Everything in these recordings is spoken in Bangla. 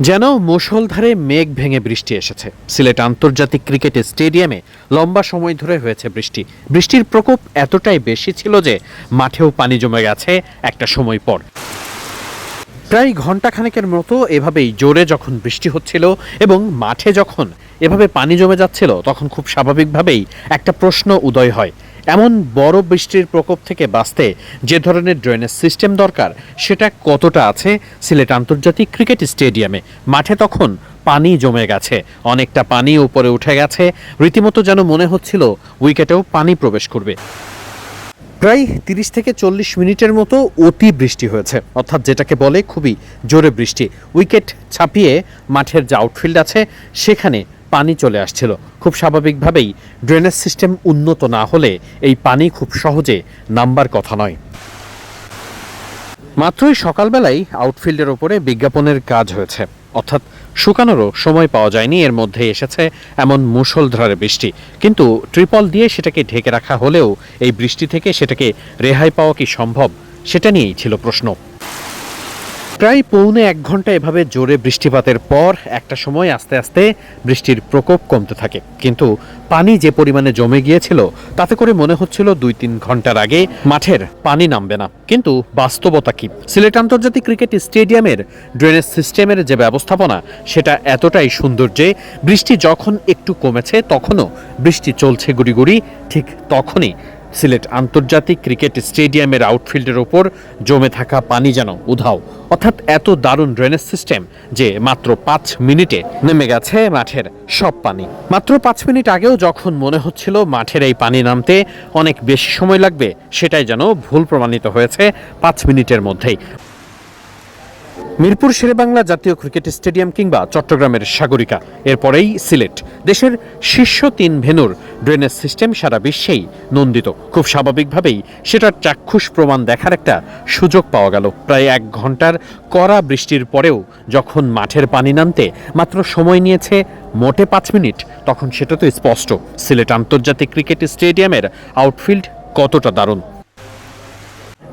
যেন মুষলধারে মেঘ ভেঙে বৃষ্টি এসেছে। সিলেট আন্তর্জাতিক ক্রিকেট স্টেডিয়ামে লম্বা সময় ধরে হয়েছে বৃষ্টি। বৃষ্টির প্রকোপ এতটাই বেশি ছিল যে মাঠেও পানি জমে গেছে একটা সময় পর। প্রায় ঘন্টাখানেকের মতো এভাবেই জোরে যখন বৃষ্টি হচ্ছিল এবং মাঠে যখন এভাবে পানি জমে যাচ্ছিল, তখন খুব স্বাভাবিকভাবেই একটা প্রশ্ন উদয় হয়। এমন বড় বৃষ্টির প্রকোপ থেকে বাঁচতে যে ধরনের ড্রেনেজ সিস্টেম দরকার, সেটা কতটা আছে সিলেট আন্তর্জাতিক ক্রিকেট স্টেডিয়ামে? মাঠে তখন পানি জমে গেছে, অনেকটা পানি উপরে উঠে গেছে। রীতিমতো যেন মনে হচ্ছিল উইকেটেও পানি প্রবেশ করবে। প্রায় তিরিশ থেকে চল্লিশ মিনিটের মতো অতি বৃষ্টি হয়েছে, অর্থাৎ যেটাকে বলে খুবই জোরে বৃষ্টি। উইকেট ছাপিয়ে মাঠের যে আউটফিল্ড আছে, সেখানে পানি চলে আসছিল। খুব স্বাভাবিকভাবেই ড্রেনেজ সিস্টেম উন্নত না হলে এই পানি খুব সহজে নাম্বার কথা নয়। মাত্রই সকালবেলায় আউটফিল্ডের ওপরে বিজ্ঞাপনের কাজ হয়েছে। অর্থাৎ শুকানোরও সময় পাওয়া যায়নি, এর মধ্যে এসেছে এমন মুষলধারে বৃষ্টি। কিন্তু ট্রিপল দিয়ে সেটাকে ঢেকে রাখা হলেও এই বৃষ্টি থেকে সেটাকে রেহাই পাওয়া কি সম্ভব, সেটা নিয়েই ছিল প্রশ্ন। প্রায় পৌনে এক ঘণ্টা এভাবে জোরে বৃষ্টিপাতের পর একটা সময় আস্তে আস্তে বৃষ্টির প্রকোপ কমতে থাকে। কিন্তু পানি যে পরিমাণে জমে গিয়েছিল, তাতে করে মনে হচ্ছিল দুই তিন ঘণ্টার আগে মাঠের পানি নামবে না। কিন্তু বাস্তবতা কি? সিলেট আন্তর্জাতিক ক্রিকেট স্টেডিয়ামের ড্রেনেজ সিস্টেমের যে ব্যবস্থাপনা, সেটা এতটাই সুন্দর যে বৃষ্টি যখন একটু কমেছে, তখনও বৃষ্টি চলছে গুড়ি গুড়ি ঠিক তখনই সিলেট আন্তর্জাতিক ক্রিকেট স্টেডিয়ামের আউটফিল্ডের ওপর জমে থাকা পানি যেন উধাও। অর্থাৎ এত দারুণ ড্রেনেজ সিস্টেম যে মাত্র পাঁচ মিনিটে নেমে গেছে মাঠের সব পানি। মাত্র পাঁচ মিনিট আগেও যখন মনে হচ্ছিল মাঠের এই পানি নামতে অনেক বেশি সময় লাগবে, সেটাই যেন ভুল প্রমাণিত হয়েছে পাঁচ মিনিটের মধ্যেই। মিরপুর শেরেবাংলা জাতীয় ক্রিকেট স্টেডিয়াম কিংবা চট্টগ্রামের সাগরিকা, এরপরেই সিলেট। দেশের শীর্ষ তিন ভেনুর ড্রেনেজ সিস্টেম সারা বিশ্বেই নন্দিত। খুব স্বাভাবিকভাবেই সেটার চাক্ষুষ প্রমাণ দেখার একটা সুযোগ পাওয়া গেল। প্রায় এক ঘণ্টার কড়া বৃষ্টির পরেও যখন মাঠের পানি নামতে মাত্র সময় নিয়েছে মোটে পাঁচ মিনিট, তখন সেটা তো স্পষ্ট। সিলেট আন্তর্জাতিক ক্রিকেট স্টেডিয়ামের আউটফিল্ড কতটা দারুণ।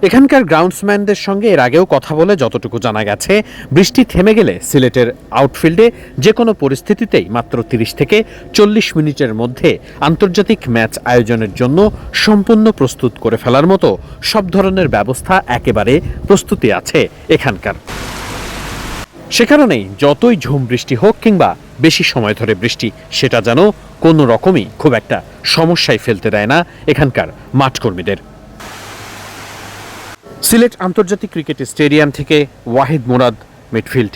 এখানকার গ্রাউন্ডসম্যানদের সঙ্গে এর আগেও কথা বলে যতটুকু জানা গেছে, বৃষ্টি থেমে গেলে সিলেটের আউটফিল্ডে যে কোনো পরিস্থিতিতেই মাত্র তিরিশ থেকে চল্লিশ মিনিটের মধ্যে আন্তর্জাতিক ম্যাচ আয়োজনের জন্য সম্পূর্ণ প্রস্তুত করে ফেলার মতো সব ধরনের ব্যবস্থা একেবারে প্রস্তুতি আছে এখানকার। সে কারণেই যতই ঝুম বৃষ্টি হোক কিংবা বেশি সময় ধরে বৃষ্টি, সেটা যেন কোনো রকমই খুব একটা সমস্যায় ফেলতে দেয় না এখানকার মাঠকর্মীদের। সিলেট আন্তর্জাতিক ক্রিকেট স্টেডিয়াম থেকে ওয়াহিদ মুরাদ মিডফিল্ড।